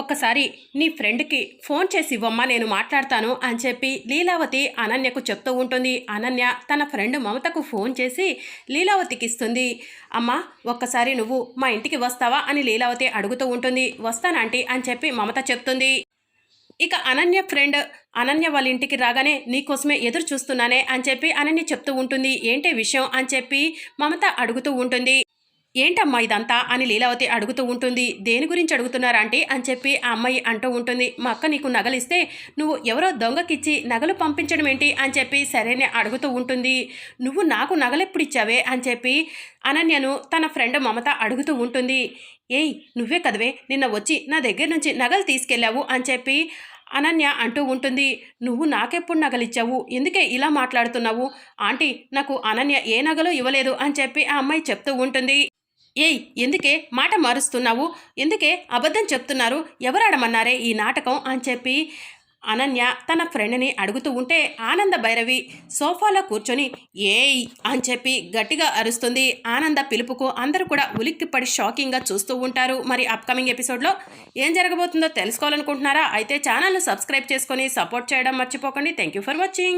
ఒక్కసారి నీ ఫ్రెండ్కి ఫోన్ చేసి ఇవ్వమ్మా నేను మాట్లాడతాను అని చెప్పి లీలావతి అనన్యకు చెప్తూ ఉంటుంది. అనన్య తన ఫ్రెండ్ మమతకు ఫోన్ చేసి లీలావతికి ఇస్తుంది. అమ్మా ఒక్కసారి నువ్వు మా ఇంటికి వస్తావా అని లీలావతి అడుగుతూ ఉంటుంది. వస్తానంటీ అని చెప్పి మమత చెప్తుంది. ఇక అనన్య ఫ్రెండ్ అనన్య వాళ్ళ ఇంటికి రాగానే నీకోసమే ఎదురు చూస్తున్నానే అని చెప్పి అనన్య చెప్తూ ఉంటుంది. ఏంటి విషయం అని చెప్పి మమత అడుగుతూ ఉంటుంది. ఏంటమ్మా ఇదంతా? అని లీలావతి అడుగుతూ ఉంటుంది. దేని గురించి అడుగుతున్నారా అంటే అని చెప్పి ఆ అమ్మాయి అంటూ ఉంటుంది. మా అక్క నీకు నగలిస్తే నువ్వు ఎవరో దొంగకిచ్చి నగలు పంపించడం ఏంటి? అని చెప్పి సరేనే అడుగుతూ ఉంటుంది. నువ్వు నాకు నగలెప్పుడు ఇచ్చావే? అని చెప్పి అనన్యను తన ఫ్రెండ్ మమత అడుగుతూ ఉంటుంది. ఏయ్ నువ్వే కదవే? నిన్న వచ్చి నా దగ్గర నుంచి నగలు తీసుకెళ్ళావు? అని చెప్పి అనన్య అంటూ ఉంటుంది. నువ్వు నాకెప్పుడు నగలిచ్చావు? ఎందుకే ఇలా మాట్లాడుతున్నావు? ఆంటీ నాకు అనన్య ఏ నగలు ఇవ్వలేదు? అని చెప్పి ఆ అమ్మాయి చెప్తూ ఉంటుంది. ఏయ్ ఎందుకే మాట మారుస్తున్నావు? ఎందుకే అబద్ధం చెప్తున్నారు? ఎవరాడమన్నారే ఈ నాటకం అని చెప్పి అనన్య తన ఫ్రెండ్ని అడుగుతూ ఉంటే ఆనంద భైరవి సోఫాలో కూర్చొని ఏయ్ అని చెప్పి గట్టిగా అరుస్తుంది. ఆనంద పిలుపుకు అందరూ కూడా ఉలిక్కిపడి షాకింగ్గా చూస్తూ ఉంటారు. మరి అప్కమింగ్ ఎపిసోడ్లో ఏం జరగబోతుందో తెలుసుకోవాలనుకుంటున్నారా? అయితే ఛానల్ను సబ్స్క్రైబ్ చేసుకొని సపోర్ట్ చేయడం మర్చిపోకండి. Thank you for watching